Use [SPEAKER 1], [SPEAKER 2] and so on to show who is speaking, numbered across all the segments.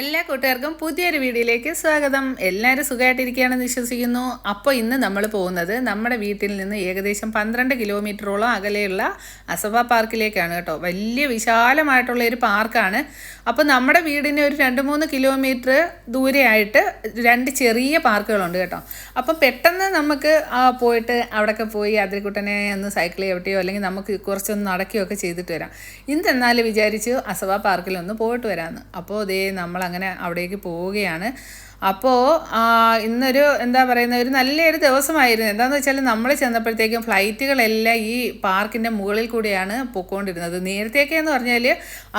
[SPEAKER 1] എല്ലാ കൂട്ടുകാർക്കും പുതിയൊരു വീഡിയോയിലേക്ക് സ്വാഗതം. എല്ലാവരും സുഖമായിട്ടിരിക്കുകയാണെന്ന് വിശ്വസിക്കുന്നു. അപ്പോൾ ഇന്ന് നമ്മൾ പോകുന്നത് നമ്മുടെ വീട്ടിൽ നിന്ന് ഏകദേശം പന്ത്രണ്ട് കിലോമീറ്ററോളം അകലെയുള്ള അസബ പാർക്കിലേക്കാണ് കേട്ടോ. വലിയ വിശാലമായിട്ടുള്ള ഒരു പാർക്കാണ്. അപ്പോൾ നമ്മുടെ വീടിന് ഒരു രണ്ട് മൂന്ന് കിലോമീറ്റർ ദൂരെയായിട്ട് രണ്ട് ചെറിയ പാർക്കുകളുണ്ട് കേട്ടോ. അപ്പം പെട്ടെന്ന് നമുക്ക് പോയിട്ട് അവിടെയൊക്കെ പോയി അതിരിക്കുട്ടനെ ഒന്ന് സൈക്കിൾ ചവിട്ടിയോ അല്ലെങ്കിൽ നമുക്ക് കുറച്ചൊന്ന് നടക്കുകയോ ഒക്കെ ചെയ്തിട്ട് വരാം. ഇന്നെന്നാലും വിചാരിച്ചു അസബ പാർക്കിലൊന്ന് പോയിട്ട് വരാമെന്ന് അപ്പോൾ അതേ നമ്മളങ്ങനെ അവിടേക്ക് പോവുകയാണ്. അപ്പോൾ ഇന്നൊരു എന്താ പറയുന്ന ഒരു നല്ലൊരു ദിവസമായിരുന്നു. എന്താണെന്ന് വെച്ചാൽ നമ്മൾ ചെന്നപ്പോഴത്തേക്കും ഫ്ലൈറ്റുകളെല്ലാം ഈ പാർക്കിന്റെ മുകളിൽ കൂടിയാണ് പൊയ്ക്കൊണ്ടിരുന്നത് നേരത്തെയൊക്കെ എന്ന് പറഞ്ഞാൽ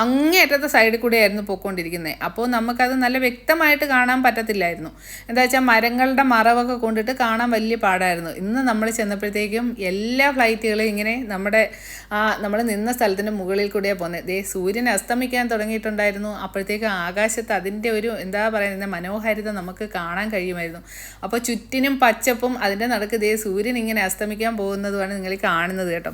[SPEAKER 1] അങ്ങേയറ്റത്തെ സൈഡിൽ കൂടെയായിരുന്നു പൊയ്ക്കൊണ്ടിരിക്കുന്നത് അപ്പോൾ നമുക്കത് നല്ല വ്യക്തമായിട്ട് കാണാൻ പറ്റത്തില്ലായിരുന്നു. എന്താ വെച്ചാൽ മരങ്ങളുടെ മറവൊക്കെ കൊണ്ടിട്ട് കാണാൻ വലിയ പാടായിരുന്നു. ഇന്ന് നമ്മൾ ചെന്നപ്പോഴത്തേക്കും എല്ലാ ഫ്ലൈറ്റുകളും ഇങ്ങനെ നമ്മുടെ ആ നമ്മൾ നിന്ന സ്ഥലത്തിന്റെ മുകളിൽ കൂടിയാണ് പോകുന്നത് ദേ സൂര്യൻ അസ്തമിക്കാൻ തുടങ്ങിയിട്ടുണ്ടായിരുന്നു. അപ്പോഴത്തേക്കും ആകാശത്ത് അതിന്റെ ഒരു എന്താ പറയുന്നത് മനോഹാരിത നമുക്ക് കാണാൻ കഴിയുമായിരുന്നു. അപ്പോൾ ചുറ്റിനും പച്ചപ്പും അതിന്റെ നടുക്ക് ഇതേ സൂര്യൻ ഇങ്ങനെ അസ്തമിക്കാൻ പോകുന്നതുമാണ് നിങ്ങൾ കാണുന്നത് കേട്ടോ.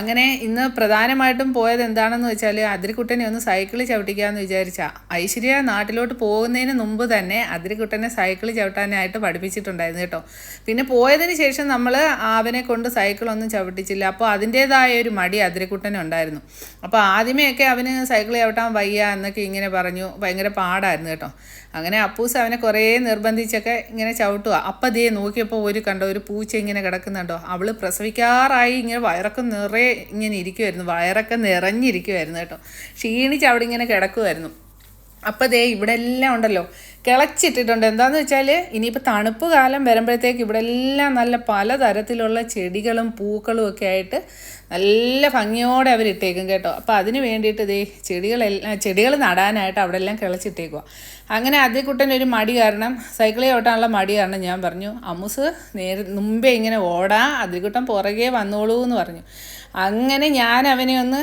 [SPEAKER 1] അങ്ങനെ ഇന്ന് പ്രധാനമായിട്ടും പോയത് എന്താണെന്ന് വെച്ചാൽ അതിരിക്കുട്ടനെ ഒന്ന് സൈക്കിൾ ചവിട്ടിക്കാമെന്ന് വിചാരിച്ചാൽ ഐശ്വര്യ നാട്ടിലോട്ട് പോകുന്നതിന് മുമ്പ് തന്നെ അതിരിക്കുട്ടനെ സൈക്കിൾ ചവിട്ടാനായിട്ട് പഠിപ്പിച്ചിട്ടുണ്ടായിരുന്നു കേട്ടോ. പിന്നെ പോയതിന് ശേഷം നമ്മൾ അവനെ കൊണ്ട് സൈക്കിൾ സൈക്കിളൊന്നും ചവിട്ടിച്ചില്ല. അപ്പോൾ അതിന്റേതായ ഒരു മടി അതിരക്കുട്ടനുണ്ടായിരുന്നു അപ്പോൾ ആദ്യമേയൊക്കെ അവന് സൈക്കിൾ ചവിട്ടാൻ വയ്യ എന്നൊക്കെ ഇങ്ങനെ പറഞ്ഞു. ഭയങ്കര പാടായിരുന്നു കേട്ടോ. അങ്ങനെ അപ്പൂസ് അവനെ കുറേ നിർബന്ധിച്ചൊക്കെ ഇങ്ങനെ ചവിട്ടുക അപ്പം ദേ നോക്കിയപ്പോൾ ഒരു കണ്ടോ ഒരു പൂച്ച ഇങ്ങനെ കിടക്കുന്നുണ്ടോ? അവൾ പ്രസവിക്കാറായി ഇങ്ങനെ വയറൊക്കെ നിറയെ ഇങ്ങനെ ഇരിക്കുമായിരുന്നു വയറൊക്കെ നിറഞ്ഞിരിക്കുമായിരുന്നു കേട്ടോ. ക്ഷീണിച്ച് അവിടെ ഇങ്ങനെ കിടക്കുമായിരുന്നു അപ്പം ദേ ഇവിടെ എല്ലാം ഉണ്ടല്ലോ. കിളച്ചിട്ടിട്ടുണ്ട്. എന്താണെന്ന് വെച്ചാൽ ഇനിയിപ്പോൾ തണുപ്പ് കാലം വരുമ്പോഴത്തേക്ക് ഇവിടെ എല്ലാം നല്ല പലതരത്തിലുള്ള ചെടികളും പൂക്കളും ഒക്കെ ആയിട്ട് നല്ല ഭംഗിയോടെ അവരിട്ടേക്കും കേട്ടോ. അപ്പോൾ അതിന് വേണ്ടിയിട്ട് ഇതേ ചെടികളെല്ലാം ചെടികൾ നടാനായിട്ട് അവിടെ എല്ലാം കിളച്ചിട്ടേക്കുക അങ്ങനെ അതിൽ ഒരു മടി കാരണം സൈക്കിളിൽ ഓട്ടാനുള്ള മടി കാരണം ഞാൻ പറഞ്ഞു അമുസ് നേരെ മുമ്പേ ഇങ്ങനെ ഓടാ അതിക്കുട്ടൻ പുറകെ വന്നോളൂ എന്ന് പറഞ്ഞു. അങ്ങനെ ഞാൻ അവനെ ഒന്ന്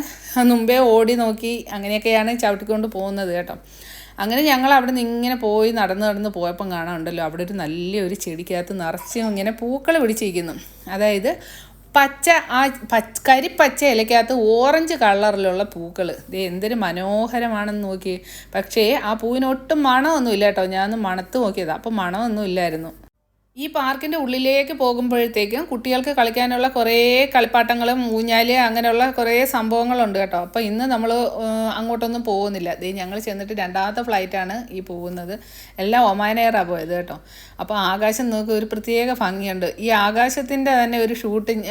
[SPEAKER 1] മുമ്പേ ഓടി നോക്കി അങ്ങനെയൊക്കെയാണ് ചവിട്ടിക്കൊണ്ട് പോകുന്നത് കേട്ടോ. അങ്ങനെ ഞങ്ങൾ അവിടെ നിന്ന് ഇങ്ങനെ പോയി നടന്ന് നടന്ന് പോയപ്പം കാണാനുണ്ടല്ലോ അവിടെ ഒരു നല്ലൊരു ചെടിക്കകത്ത് നിറച്ചും ഇങ്ങനെ പൂക്കൾ പിടിച്ചിരിക്കുന്നു. അതായത് പച്ച ആ പച്ച കരിപ്പച്ച ഇലക്കകത്ത് ഓറഞ്ച് കളറിലുള്ള പൂക്കൾ ഇത് എന്തൊരു മനോഹരമാണെന്ന് നോക്കി പക്ഷേ ആ പൂവിന് ഒട്ടും മണമൊന്നുമില്ല കേട്ടോ. ഞാനൊന്ന് മണത്ത് നോക്കിയതാണ് അപ്പോൾ മണമൊന്നും ഇല്ലായിരുന്നു ഈ പാർക്കിന്റെ ഉള്ളിലേക്ക് പോകുമ്പോഴത്തേക്കും കുട്ടികൾക്ക് കളിക്കാനുള്ള കുറേ കളിപ്പാട്ടങ്ങളും ഊഞ്ഞാൽ അങ്ങനെയുള്ള കുറേ സംഭവങ്ങളുണ്ട് കേട്ടോ. അപ്പോൾ ഇന്ന് നമ്മൾ അങ്ങോട്ടൊന്നും പോകുന്നില്ല. ദേ ഞങ്ങൾ ചെന്നിട്ട് രണ്ടാമത്തെ ഫ്ലൈറ്റാണ് ഈ പോകുന്നത്. എല്ലാം ഒമാൻ പോയത് കേട്ടോ. അപ്പോൾ ആകാശം നോക്കി ഒരു പ്രത്യേക ഭംഗിയുണ്ട്. ഈ ആകാശത്തിന്റെ തന്നെ ഒരു ഷൂട്ടിങ്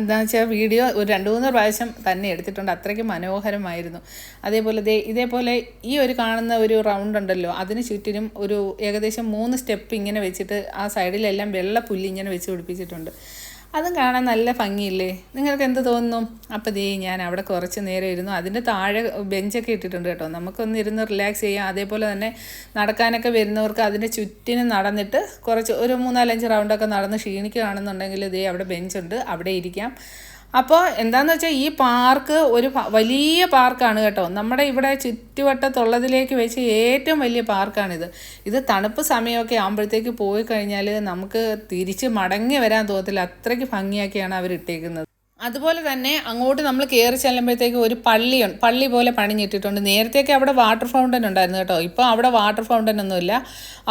[SPEAKER 1] എന്താണെന്ന് വെച്ചാൽ വീഡിയോ ഒരു രണ്ട് മൂന്ന് പ്രാവശ്യം തന്നെ എടുത്തിട്ടുണ്ട്. അത്രയ്ക്ക് മനോഹരമായിരുന്നു. അതേപോലെ ദേ ഇതേപോലെ ഈ ഒരു കാണുന്ന ഒരു റൗണ്ട് ഉണ്ടല്ലോ. അതിന് ചുറ്റിനും ഒരു ഏകദേശം മൂന്ന് സ്റ്റെപ്പ് ഇങ്ങനെ വെച്ചിട്ട് ആ സൈഡിലെല്ലാം വെള്ള പുല്ല് ഇങ്ങനെ വെച്ച് പിടിപ്പിച്ചിട്ടുണ്ട്. അതും കാണാൻ നല്ല ഭംഗിയില്ലേ? നിങ്ങൾക്ക് എന്ത് തോന്നുന്നു? അപ്പോൾ ദേ ഞാൻ അവിടെ കുറച്ച് നേരം ഇരുന്നു. അതിന്റെ താഴെ ബെഞ്ചൊക്കെ ഇട്ടിട്ടുണ്ട് കേട്ടോ. നമുക്കൊന്ന് ഇരുന്ന് റിലാക്സ് ചെയ്യാം. അതേപോലെ തന്നെ നടക്കാനൊക്കെ വരുന്നവർക്ക് അതിന്റെ ചുറ്റിനും നടന്നിട്ട് കുറച്ച് ഒരു മൂന്നാലഞ്ച് റൗണ്ടൊക്കെ നടന്ന് ക്ഷീണിക്കുകയാണെന്നുണ്ടെങ്കിൽ ദേ അവിടെ ബെഞ്ചുണ്ട്. അവിടെ ഇരിക്കാം. അപ്പോൾ എന്താണെന്ന് വെച്ചാൽ ഈ പാർക്ക് ഒരു വലിയ പാർക്കാണ് കേട്ടോ. നമ്മുടെ ഇവിടെ ചുറ്റുവട്ടത്തുള്ളതിലേക്ക് വെച്ച് ഏറ്റവും വലിയ പാർക്കാണിത്. ഇത് തണുപ്പ് സമയമൊക്കെ ആകുമ്പോഴത്തേക്ക് പോയി കഴിഞ്ഞാൽ നമുക്ക് തിരിച്ച് മടങ്ങി വരാൻ തോന്നത്തില്ല. അത്രയ്ക്ക് ഭംഗിയാക്കിയാണ് അവർ ഇട്ടേക്കുന്നത് അതുപോലെ തന്നെ അങ്ങോട്ട് നമ്മൾ കയറി ചെല്ലുമ്പോഴത്തേക്ക് ഒരു പള്ളിയുണ്ട് പള്ളി പോലെ പണിഞ്ഞിട്ടിട്ടുണ്ട്. നേരത്തെയൊക്കെ അവിടെ വാട്ടർ ഫൗണ്ടൻ ഉണ്ടായിരുന്നു കേട്ടോ. ഇപ്പോൾ അവിടെ വാട്ടർ ഫൗണ്ടൻ ഒന്നുമില്ല.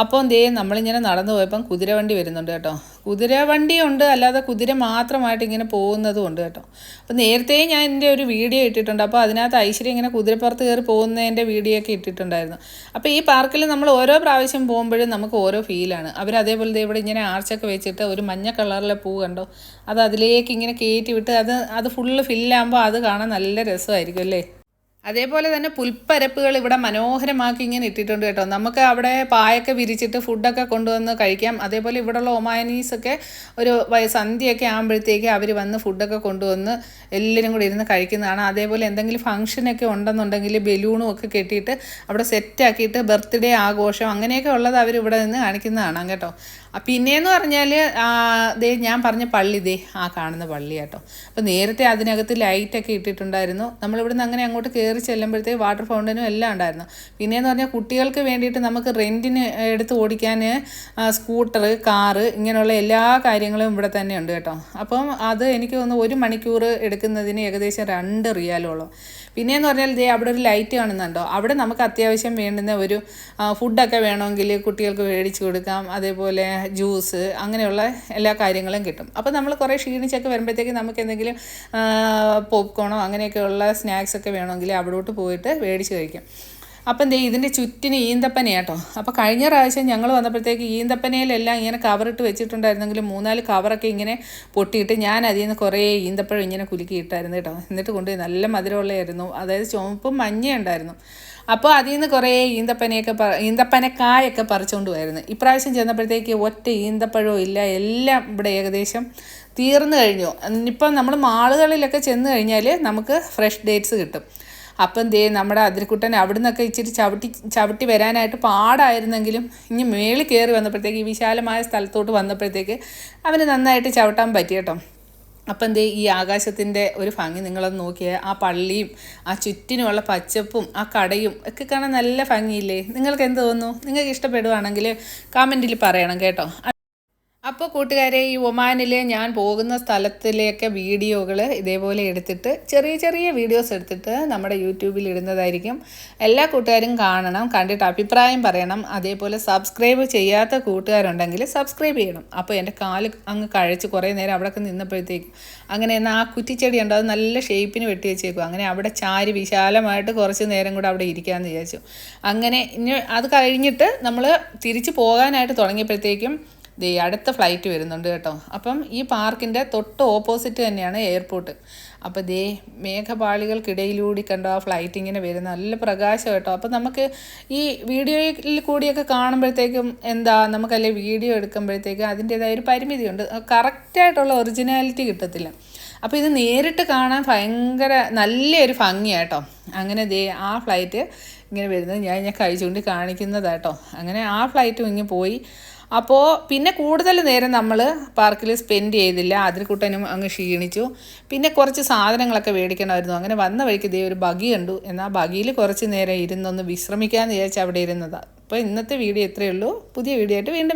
[SPEAKER 1] അപ്പോൾ ദേ നമ്മളിങ്ങനെ നടന്നു പോയപ്പം കുതിരവണ്ടി വരുന്നുണ്ട് കേട്ടോ. കുതിരവണ്ടി ഉണ്ട്. അല്ലാതെ കുതിര മാത്രമായിട്ട് ഇങ്ങനെ പോകുന്നതും ഉണ്ട് കേട്ടോ. അപ്പോൾ നേരത്തെ ഞാൻ എന്റെ ഒരു വീഡിയോ ഇട്ടിട്ടുണ്ട്. അപ്പോൾ അതിനകത്ത് ഐശ്വര്യം ഇങ്ങനെ കുതിരപ്പുറത്ത് കയറി പോകുന്നതിന്റെ വീഡിയോ ഒക്കെ ഇട്ടിട്ടുണ്ടായിരുന്നു. അപ്പോൾ ഈ പാർക്കിൽ നമ്മൾ ഓരോ പ്രാവശ്യം പോകുമ്പോഴും നമുക്ക് ഓരോ ഫീലാണ് അവർ അതേപോലെ ഇവിടെ ഇങ്ങനെ ആർച്ചൊക്കെ വെച്ചിട്ട് ഒരു മഞ്ഞ കളറിലെ പൂ കണ്ടോ? അത് അതിലേക്ക് ഇങ്ങനെ കയറ്റി വിട്ട് അത് അത് ഫുള്ള് ഫില്ലാകുമ്പോൾ അത് കാണാൻ നല്ല രസമായിരിക്കും അല്ലേ? അതേപോലെ തന്നെ പുൽപ്പരപ്പുകൾ ഇവിടെ മനോഹരമാക്കി ഇങ്ങനെ ഇട്ടിട്ടുണ്ട് കേട്ടോ. നമുക്ക് അവിടെ പായൊക്കെ വിരിച്ചിട്ട് ഫുഡൊക്കെ കൊണ്ടുവന്ന് കഴിക്കാം. അതേപോലെ ഇവിടെയുള്ള ഒമാനീസൊക്കെ ഒരു സന്ധ്യയൊക്കെ ആകുമ്പോഴത്തേക്ക് അവർ വന്ന് ഫുഡൊക്കെ കൊണ്ടുവന്ന് എല്ലാവരും കൂടി ഇരുന്ന് കഴിക്കുന്നതാണ്. അതേപോലെ എന്തെങ്കിലും ഫംഗ്ഷനൊക്കെ ഉണ്ടെന്നുണ്ടെങ്കിൽ ബലൂണും ഒക്കെ കെട്ടിയിട്ട് അവിടെ സെറ്റാക്കിയിട്ട് ബർത്ത്ഡേ ആഘോഷം അങ്ങനെയൊക്കെ ഉള്ളത് അവർ ഇവിടെ നിന്ന് കാണിക്കുന്നതാണ് കേട്ടോ. പിന്നെയെന്ന് പറഞ്ഞാൽ ദേ ഞാൻ പറഞ്ഞ പള്ളി ദേ ആ കാണുന്ന പള്ളി കേട്ടോ അപ്പോൾ നേരത്തെ അതിനകത്ത് ലൈറ്റൊക്കെ ഇട്ടിട്ടുണ്ടായിരുന്നു. നമ്മളിവിടുന്ന് അങ്ങനെ അങ്ങോട്ട് കയറി ചെല്ലുമ്പോഴത്തേക്ക് വാട്ടർ ഫൗണ്ടനും എല്ലാം ഉണ്ടായിരുന്നു. പിന്നെയെന്ന് പറഞ്ഞാൽ കുട്ടികൾക്ക് വേണ്ടിയിട്ട് നമുക്ക് റെന്റിന് എടുത്ത് ഓടിക്കാൻ സ്കൂട്ടർ കാറ് ഇങ്ങനെയുള്ള എല്ലാ കാര്യങ്ങളും ഇവിടെ തന്നെ ഉണ്ട് കേട്ടോ. അപ്പം അത് എനിക്ക് തോന്നുന്നു ഒരു മണിക്കൂർ എടുക്കുന്നതിന് ഏകദേശം രണ്ട് റിയാലോളം. പിന്നെയെന്ന് പറഞ്ഞാൽ ദേ അവിടെ ഒരു ലൈറ്റ് കാണുന്നുണ്ടോ? അവിടെ നമുക്ക് അത്യാവശ്യം വേണ്ടുന്ന ഒരു ഫുഡൊക്കെ വേണമെങ്കിൽ കുട്ടികൾക്ക് മേടിച്ച് കൊടുക്കാം. അതേപോലെ ജ്യൂസ് അങ്ങനെയുള്ള എല്ലാ കാര്യങ്ങളും കിട്ടും. അപ്പോൾ നമ്മൾ കുറേ ക്ഷീണിച്ചൊക്കെ വരുമ്പോഴത്തേക്ക് നമുക്ക് എന്തെങ്കിലും പോപ്കോണോ അങ്ങനെയൊക്കെയുള്ള സ്നാക്സൊക്കെ വേണമെങ്കിൽ അവിടോട്ട് പോയിട്ട് മേടിച്ച് കഴിക്കാം. അപ്പം ദേ ഇതിന്റെ ചുറ്റിന് ഈന്തപ്പനയാട്ടോ അപ്പോൾ കഴിഞ്ഞ പ്രാവശ്യം ഞങ്ങൾ വന്നപ്പോഴത്തേക്ക് ഈന്തപ്പനയിലെല്ലാം ഇങ്ങനെ കവറിട്ട് വെച്ചിട്ടുണ്ടായിരുന്നെങ്കിൽ മൂന്നാൽ കവറൊക്കെ ഇങ്ങനെ പൊട്ടിയിട്ട് ഞാൻ അതിൽ നിന്ന് കുറേ ഈന്തപ്പഴം ഇങ്ങനെ കുലുക്കി ഇട്ടായിരുന്നു കേട്ടോ എന്നിട്ട് കൊണ്ടുപോയി നല്ല മധുരമുള്ളതായിരുന്നു. അതായത് ചുവപ്പും മഞ്ഞ ഉണ്ടായിരുന്നു അപ്പോൾ അതിൽ നിന്ന് കുറേ ഈന്തപ്പനയൊക്കെ പ ഈന്തപ്പനക്കായൊക്കെ പറിച്ചുകൊണ്ട് പോയിരുന്നു ഇപ്രാവശ്യം ചെന്നപ്പോഴത്തേക്ക് ഒറ്റ ഈന്തപ്പഴവും ഇല്ല എല്ലാം ഇവിടെ ഏകദേശം തീർന്നു കഴിഞ്ഞു. ഇപ്പം നമ്മൾ മാളുകളിലൊക്കെ ചെന്ന് കഴിഞ്ഞാൽ നമുക്ക് ഫ്രഷ് ഡേറ്റ്സ് കിട്ടും. അപ്പം ദേ നമ്മുടെ അതിർക്കുട്ടൻ അവിടെ നിന്നൊക്കെ ഇച്ചിരി ചവിട്ടി ചവിട്ടി വരാനായിട്ട് പാടായിരുന്നെങ്കിലും ഇനി മേളിൽ കയറി വന്നപ്പോഴത്തേക്ക് ഈ വിശാലമായ സ്ഥലത്തോട്ട് വന്നപ്പോഴത്തേക്ക് അവന് നന്നായിട്ട് ചവിട്ടാൻ പറ്റിയട്ടോ അപ്പം എന്തേ ഈ ആകാശത്തിന്റെ ഒരു ഭംഗി നിങ്ങളൊന്ന് നോക്കിയാൽ ആ പള്ളിയും ആ ചുറ്റിനുമുള്ള പച്ചപ്പും ആ കടയും ഒക്കെ കാണാൻ നല്ല ഭംഗിയില്ലേ? നിങ്ങൾക്ക് എന്ത് തോന്നുന്നു? നിങ്ങൾക്ക് ഇഷ്ടപ്പെടുവാണെങ്കിൽ കമന്റിൽ പറയണം കേട്ടോ. അപ്പോൾ കൂട്ടുകാരെ ഈ ഒമാനിൽ ഞാൻ പോകുന്ന സ്ഥലത്തിലേക്ക് വീഡിയോകൾ ഇതേപോലെ എടുത്തിട്ട് ചെറിയ ചെറിയ വീഡിയോസ് എടുത്തിട്ട് നമ്മുടെ യൂട്യൂബിൽ ഇടുന്നതായിരിക്കും. എല്ലാ കൂട്ടുകാരും കാണണം കണ്ടിട്ട് അഭിപ്രായം പറയണം. അതേപോലെ സബ്സ്ക്രൈബ് ചെയ്യാത്ത കൂട്ടുകാരുണ്ടെങ്കിൽ സബ്സ്ക്രൈബ് ചെയ്യണം. അപ്പോൾ എന്റെ കാൽ അങ്ങ് കഴിച്ച് കുറേ നേരം അവിടെയൊക്കെ നിന്നപ്പോഴത്തേക്കും അങ്ങനെ എന്നാൽ ആ കുറ്റിച്ചെടി ഉണ്ട്? അത് നല്ല ഷേപ്പിന് വെട്ടി വെച്ചേക്കും. അങ്ങനെ അവിടെ ചാരി വിശാലമായിട്ട് കുറച്ച് നേരം കൂടെ അവിടെ ഇരിക്കാമെന്ന് വിചാരിച്ചു. അങ്ങനെ ഇനി അത് കഴിഞ്ഞിട്ട് നമ്മൾ തിരിച്ച് പോകാനായിട്ട് തുടങ്ങിയപ്പോഴത്തേക്കും ദേ അടുത്ത ഫ്ലൈറ്റ് വരുന്നുണ്ട് കേട്ടോ. അപ്പം ഈ പാർക്കിന്റെ തൊട്ട് ഓപ്പോസിറ്റ് തന്നെയാണ് എയർപോർട്ട് അപ്പോൾ ദേ മേഘപാളികൾക്കിടയിലൂടെ കണ്ടോ ആ ഫ്ലൈറ്റ് ഇങ്ങനെ വരുന്ന നല്ല പ്രകാശം കേട്ടോ. അപ്പോൾ നമുക്ക് ഈ വീഡിയോയിൽ കൂടിയൊക്കെ കാണുമ്പോഴത്തേക്കും എന്താ നമുക്കല്ലേ വീഡിയോ എടുക്കുമ്പോഴത്തേക്കും അതിന്റേതായ ഒരു പരിമിതിയുണ്ട്. കറക്റ്റായിട്ടുള്ള ഒറിജിനാലിറ്റി കിട്ടത്തില്ല. അപ്പോൾ ഇത് നേരിട്ട് കാണാൻ ഭയങ്കര നല്ലൊരു ഭംഗിയാട്ടോ അങ്ങനെ ദേ ആ ഫ്ലൈറ്റ് ഇങ്ങനെ വരുന്നത് ഞാൻ ഞാൻ കഴിച്ചുകൊണ്ട് കാണിക്കുന്നതാട്ടോ അങ്ങനെ ആ ഫ്ലൈറ്റും ഇങ്ങനെ പോയി. അപ്പോൾ പിന്നെ കൂടുതൽ നേരം നമ്മൾ പാർക്കിൽ സ്പെൻഡ് ചെയ്തില്ല. അതിൽക്കൂട്ടനും അങ്ങ് ക്ഷീണിച്ചു. പിന്നെ കുറച്ച് സാധനങ്ങളൊക്കെ മേടിക്കണമായിരുന്നു. അങ്ങനെ വന്ന വഴിക്ക് ഇതേ ഒരു ബഗി കണ്ടു. എന്നാൽ ബഗിയിൽ കുറച്ച് നേരം ഇരുന്നൊന്ന് വിശ്രമിക്കാമെന്ന് വിചാരിച്ച് അവിടെ ഇരുന്നതാണ് അപ്പോൾ ഇന്നത്തെ വീഡിയോ ഇത്രയേ ഉള്ളൂ. പുതിയ വീഡിയോ ആയിട്ട് വീണ്ടും